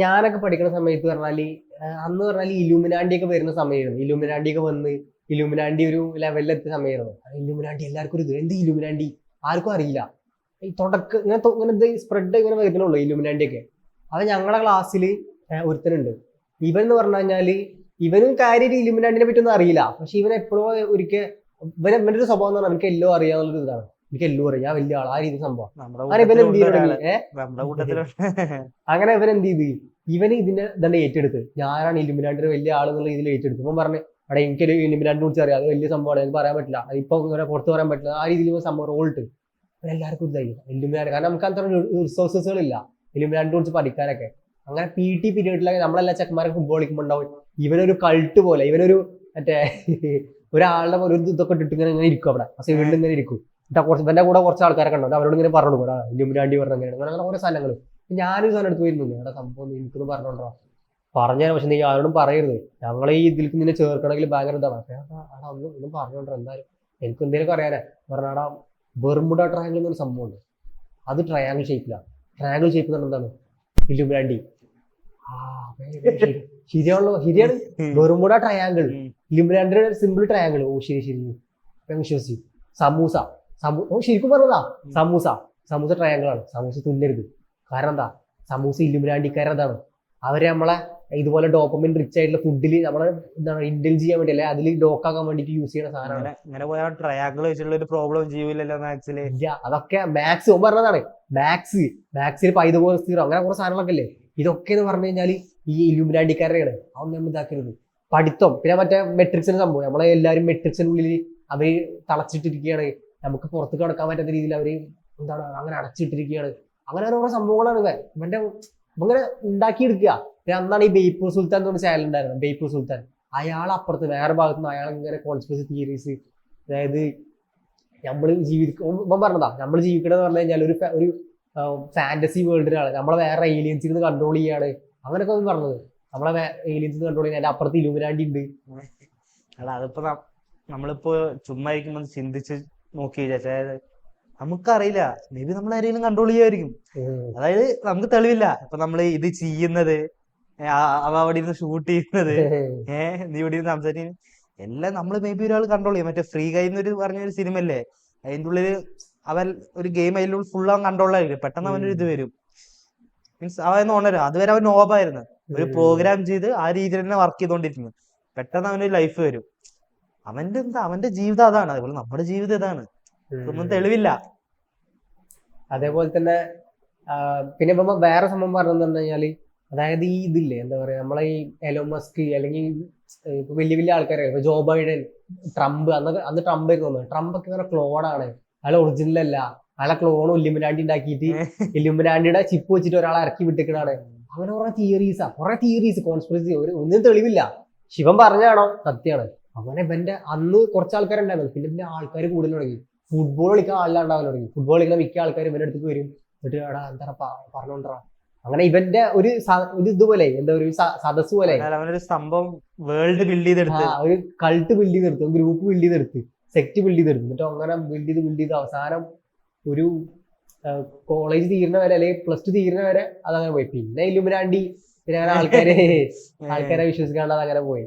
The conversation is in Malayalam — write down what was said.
ഞാനൊക്കെ പഠിക്കുന്ന സമയത്ത് പറഞ്ഞാൽ അന്ന് പറഞ്ഞാൽ ഇലുമിനാണ്ടി ഒക്കെ വരുന്ന സമയമായിരുന്നു. ഇലുമിനാണ്ടി ഒക്കെ വന്ന് ഇലുമിനാണ്ടി ഒരു ലെവലിൽ എത്തിയ സമയമായിരുന്നു. ഇലുമിനാണ്ടി എല്ലാവർക്കും ഒരു ഇത്. എന്ത് ഇലുമിനാണ്ടി? ആർക്കും അറിയില്ല. ഈ തുടക്ക ഇങ്ങനെ ഇങ്ങനെ ഇത് സ്പ്രെഡ് ഇങ്ങനെ വരുന്നുള്ളൂ ഇലുമിനാണ്ടി ഒക്കെ. അത് ഞങ്ങളുടെ ക്ലാസ്സിൽ ഒരുത്തനുണ്ട്. ഇവൻ എന്ന് പറഞ്ഞു കഴിഞ്ഞാൽ ഇവനും കാര്യം ഇലുമിനാണ്ടിനെ പറ്റി ഒന്നും അറിയില്ല. പക്ഷെ ഇവൻ എപ്പോഴും ഒരിക്കൽ ഇവൻ ഇവന്റെ ഒരു സ്വഭാവം എന്ന് പറഞ്ഞാൽ എനിക്ക് എല്ലോ അറിയാവുന്നൊരു ഇതാണ്. എനിക്ക് എല്ലു അറിയാം ഞാൻ വലിയ ആൾ ആ രീതി സംഭവം. അങ്ങനെ ഇവൻ എന്ത് ചെയ്തു അങ്ങനെ ഇവൻ എന്ത് ചെയ്ത്? ഇവന് ഇതിന്റെ ഇതന്നെ ഏറ്റെടുത്ത്. ഞാനാണ് ഇലുമിനാണ്ടിന്റെ വലിയ ആളെന്നുള്ള രീതിയിൽ ഏറ്റെടുത്തു. ഇവൻ പറഞ്ഞു അവിടെ എനിക്കൊരു ഇലുമിനാണ്ടിനെ കുറിച്ച് അറിയാം. അത് വലിയ സംഭവമാണ്. എനിക്ക് പറയാൻ പറ്റില്ല. ഇപ്പൊ ഇങ്ങനെ പുറത്ത് പറയാൻ പറ്റില്ല. ആ രീതിയിൽ സംഭവം സംഭവം ഇട്ട്. എല്ലാവർക്കും ഇതായി ഇലുമിനാണ്ടി കാരണം നമുക്ക് അത്ര റിസോഴ്സസുകൾ ഇല്ല ഇലുമിനാണ്ടിനെ കുറിച്ച് പഠിക്കാനൊക്കെ. അങ്ങനെ പി ടി പീരീഡിലൊക്കെ നമ്മളെല്ലാ ചെക്കന്മാരും ഫുട്ബോൾ കളിക്കുമ്പോൾ ഉണ്ടാവും. ഇവനൊരു കൾട്ട് പോലെ ഇവനൊരു മറ്റേ ഒരാളുടെ ഒരു ഇതൊക്കെ ഇട്ടിട്ട് ഇങ്ങനെ ഇങ്ങനെ ഇരിക്കും അവിടെ. ആ സൈഡിൽ ഇങ്ങനെ ഇരിക്കും. എന്നിട്ട് കുറച്ച് ഇവന്റെ കൂടെ കുറച്ച് ആൾക്കാരൊക്കെ ഉണ്ടാവും അവരോട് ഇങ്ങനെ പറഞ്ഞു കൂടാ "എടാ, പറഞ്ഞു അങ്ങനെ അങ്ങനെ കുറെ സാധനങ്ങൾ ഞാനൊരു സാധനം എടുത്ത് വരുന്നു അവിടെ സംഭവം എനിക്കൊന്ന് പറഞ്ഞോണ്ടോ? പറഞ്ഞാൽ പക്ഷെ നീ ആരോടും പറയരുത്. ഞങ്ങളെ ഈ ഇതിലേക്ക് നിന്നെ ചേർക്കണമെങ്കിൽ ഭയങ്കര ഇതാണ്. "എടാ, ഒന്നും ഒന്നും പറഞ്ഞോണ്ടോ എന്തായാലും എനിക്ക് എന്തെങ്കിലും അറിയാനേ. പറഞ്ഞാടാ ബെർമുഡ ട്രയാങ്കിൾ എന്നൊരു സംഭവം ഉണ്ട് അത് ട്രയാങ്കിൾ ഷേപ്പിലാണ് ട്രയാങ്കിൾ ഷേപ്പ് എന്ന് എന്താണ്? ഇലുമിനാണ്ടി. ശരിയാണല്ലോ. ശരിയാണ്. Bermuda triangle. ഇലുമിനാണ്ടിയുടെ സിമ്പിൾ ട്രയാങ്കിൾ ഓ ശരി ശരി. ഞാൻ വിശ്വസിച്ചു. സമൂസ. സമൂ ശരിക്കും പറഞ്ഞതാ. സമൂസ. സമൂസ ട്രയാങ്കിൾ ആണ്. സമൂസ തുന്നരുത്. കാരണം എന്താ? സമൂസ എന്താണ് അവർ നമ്മളെ ഇതുപോലെ ഡോപ്പമിൻ റിച്ച് ആയിട്ടുള്ള ഫുഡിൽ നമ്മളെ എന്താണ് ഇന്റൽ ചെയ്യാൻ വേണ്ടി അല്ലെ അതിൽ ഡോക്കാക്കാൻ വേണ്ടിട്ട് യൂസ് ചെയ്യുന്ന സാധനമാണ്. അങ്ങനെ പോയാൽ ട്രയാങ്കിൾ വെച്ചിട്ടുള്ള ഒരു പ്രോബ്ലം ചെയ്യൂലല്ലോ മാത്സിൽ ഇല്ല അതൊക്കെ മാത്സ് ഓൻ പറഞ്ഞതാണ്. മാത്സ് മാത്സിൽ പൈതകോസ് സ്ഥിരം അങ്ങനെ കുറെ സാധനങ്ങളൊക്കെ അല്ലേ ഇതൊക്കെ എന്ന് പറഞ്ഞു കഴിഞ്ഞാൽ ഈ ഇലുമിനാണ്ടിക്കാരെയാണ് അതൊന്നും നമ്മൾ ഇതാക്കരുത്. പഠിത്തം പിന്നെ മറ്റേ മെട്രിക്സിന് സംഭവം. നമ്മളെ എല്ലാവരും മെട്രിക്സിനുള്ളിൽ അവർ തളച്ചിട്ടിരിക്കുകയാണ്. നമുക്ക് പുറത്ത് കിടക്കാൻ പറ്റാത്ത രീതിയിൽ അവർ എന്താണ് അങ്ങനെ അടച്ചിട്ടിരിക്കുകയാണ്. അങ്ങനെ ഓരോ സംഭവങ്ങളാണ് ഇവൻ. ഇവന്റെ ഇങ്ങനെ ഉണ്ടാക്കിയെടുക്കുക. അന്നാണ് ഈ ബേപ്പൂർ സുൽത്താൻ എന്ന് ചാനൽ ഉണ്ടായിരുന്നത്. ബേപ്പൂർ സുൽത്താൻ. അയാൾ അപ്പുറത്ത് വേറെ ഭാഗത്ത് നിന്ന് അയാൾ ഇങ്ങനെ കോൺസ്പിറസി തിയറീസ് അതായത് നമ്മൾ ജീവിക്കും പറഞ്ഞതാ നമ്മൾ ജീവിക്കണമെന്ന് പറഞ്ഞു കഴിഞ്ഞാൽ ഒരു ഒരു ഫാന്റസി വേൾഡിലാണ് നമ്മളെ വേറെ ഏലിയൻസിൽ നിന്ന് കൺട്രോൾ ചെയ്യാണ്. അങ്ങനെയൊക്കെ ഒന്ന് പറഞ്ഞത്. നമ്മളെ ഏലിയൻസിൽ നിന്ന് കൺട്രോൾ ചെയ്യാൻ അപ്പുറത്ത് ഇലുമിനാണ്ടി ഉണ്ട്. അതിപ്പോ നമ്മളിപ്പോ ചുമ്മാ ചിന്തിച്ച് നോക്കി അതായത് നമുക്കറിയില്ല. മേ ബി നമ്മൾ ആരെങ്കിലും കൺട്രോൾ ചെയ്യുമായിരിക്കും അതായത് നമുക്ക് തെളിവില്ല. ഇപ്പൊ നമ്മൾ ഇത് ചെയ്യുന്നത് അവ അവിടെ ഇരുന്ന് ഷൂട്ട് ചെയ്യുന്നത് ഏഹ് നീ ഇവിടെ ഇരുന്ന് സംസാരിക്കുന്നത്. എല്ലാം നമ്മൾ മേ ബി ഒരാൾ കൺട്രോൾ ചെയ്യും. മറ്റേ ഫ്രീ കൈ എന്നൊരു പറഞ്ഞ ഒരു സിനിമ അല്ലേ അതിന്റെ ഉള്ളിൽ അവൻ ഒരു ഗെയിം അതിലുള്ള ഫുൾ അവൻ കൺട്രോൾ ആയിരിക്കും. പെട്ടെന്ന് അവനൊരു ഇത് വരും. മീൻസ് അവൻ ഉണരും അതുവരെ അവൻ നോബായിരുന്നു ഒരു പ്രോഗ്രാം ചെയ്ത് ആ രീതിയിൽ തന്നെ വർക്ക് ചെയ്തോണ്ടിരിക്കുന്നു. പെട്ടെന്ന് അവനൊരു ലൈഫ് വരും. അവന്റെ എന്താ അവന്റെ ജീവിതം അതാണ്. അതുപോലെ നമ്മുടെ ജീവിതം ഇതാണ്. ഒന്നും തെളിവില്ല. അതേപോലെ തന്നെ പിന്നെ ഇപ്പൊ വേറെ സംഭവം പറഞ്ഞു കഴിഞ്ഞാൽ അതായത് ഈ ഇതില്ലേ എന്താ പറയാ നമ്മളെ ഈ എലോ മസ്ക് അല്ലെങ്കിൽ ഇപ്പൊ വലിയ വലിയ ആൾക്കാരെ ഇപ്പൊ ജോ ബൈഡൻ ട്രംപ് അന്ന് അന്ന് ട്രംപ് ആയിരുന്നു ട്രംപ് ഒക്കെ ഇങ്ങനെ ക്ലോണാണ് അയാൾ ഒറിജിനൽ അല്ല. അയാളെ ക്ലോണും ഇല്ലുമിനാണ്ടി ഉണ്ടാക്കിയിട്ട് ഇല്ലുമിനാണ്ടിയുടെ ചിപ്പ് വെച്ചിട്ട് ഒരാളെ ഇറക്കി വിട്ടിക്കണാണ് അങ്ങനെ കുറെ തിയറീസാ കുറെ തിയറീസ് കോൺസ്പിറസി ഒരു ഒന്നും തെളിവില്ല. ശിവൻ പറഞ്ഞാണോ സത്യമാണ്. അങ്ങനെ ഇവന്റെ അന്ന് കുറച്ച് ആൾക്കാരുണ്ടായിരുന്നു പിന്നെ പിന്നെ ആൾക്കാർ കൂടുതൽ തുടങ്ങി. ഫുട്ബോൾ കളിക്കാൻ ആളിലുണ്ടാവാൻ തുടങ്ങി. ഫുട്ബോൾ കളിക്കുന്ന മിക്ക ആൾക്കാരും ഇവന്റെ അടുത്തേക്ക് വരും. എന്നിട്ട് എടാ എന്താ പറഞ്ഞോണ്ടാ അങ്ങനെ ഇവന്റെ ഒരു ഒരു ഇതുപോലെ എന്താ ഒരു സദസ് പോലെ. അവനൊരു സംഭവം വേൾഡ് ബിൽഡ് ചെയ്തെടുത്ത്. ഒരു കൾട്ട് ബിൽഡ് ചെയ്തെടുത്ത് ഗ്രൂപ്പ് ബിൽഡ് ചെയ്തെടുത്ത് സെക്ട് ബിൽഡ് ചെയ്തെടുത്ത്. എന്നിട്ട് അങ്ങനെ ബിൽഡ് ചെയ്ത് ബിൽഡ് ചെയ്ത് അവസാനം ഒരു കോളേജ് തീരുന്ന വരെ അല്ലെങ്കിൽ പ്ലസ് ടു തീരുന്ന വരെ അതങ്ങനെ പോയി. പിന്നെ ഇലുമിനാണ്ടി പിന്നെ അങ്ങനെ ആൾക്കാരെ ആൾക്കാരെ വിശ്വസിക്കാണ്ട് അതങ്ങനെ പോയി.